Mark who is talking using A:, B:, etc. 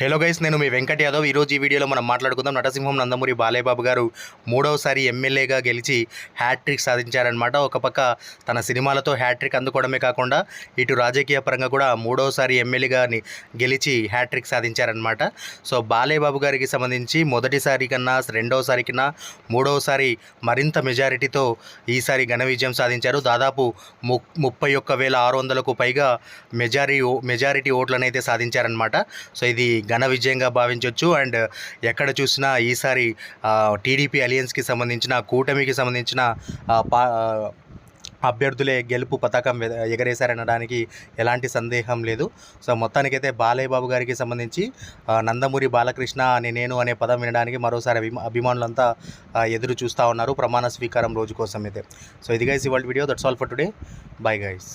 A: Hello guys నేను మీ వెంకట్ యాదవ్. ఈరోజు ఈ వీడియోలో మనం మాట్లాడుకుందాం నటసింహం నందమూరి బాలయ్యబాబు గారు మూడవసారి ఎమ్మెల్యేగా గెలిచి హ్యాట్రిక్ సాధించారనమాట ఒక పక్క తన సినిమాలతో హ్యాట్రిక్ అందుకోవడమే కాకుండా ఇటు రాజకీయ పరంగా కూడా మూడవసారి ఎమ్మెల్యేగా గెలిచి హ్యాట్రిక్ సాధించారనమాట సో బాలయ్యబాబు గారికి సంబంధించి మొదటిసారి కన్నా రెండవసారి కన్నా మూడవసారి మరింత మెజారిటీతో ఈసారి ఘన విజయం సాధించారు. దాదాపు ము ముప్పై ఒక్క వేల ఆరు వందలకు పైగా మెజారి మెజారిటీ ఓట్లను అయితే సాధించారనమాట సో ఇది ఘన విజయంగా భావించవచ్చు అండ్ ఎక్కడ చూసినా ఈసారి టీడీపీ అలియన్స్కి సంబంధించిన కూటమికి సంబంధించిన పా అభ్యర్థులే గెలుపు పతాకం ఎగరేశారనడానికి ఎలాంటి సందేహం లేదు. సో మొత్తానికైతే బాలయ్య బాబు గారికి సంబంధించి నందమూరి బాలకృష్ణ అనే నేను అనే పదం వినడానికి మరోసారి అభిమానులంతా ఎదురు చూస్తూ ఉన్నారు ప్రమాణ స్వీకారం రోజు కోసం అయితే సో ఇది గైస్ ఇవాళ video. That's all for today bye guys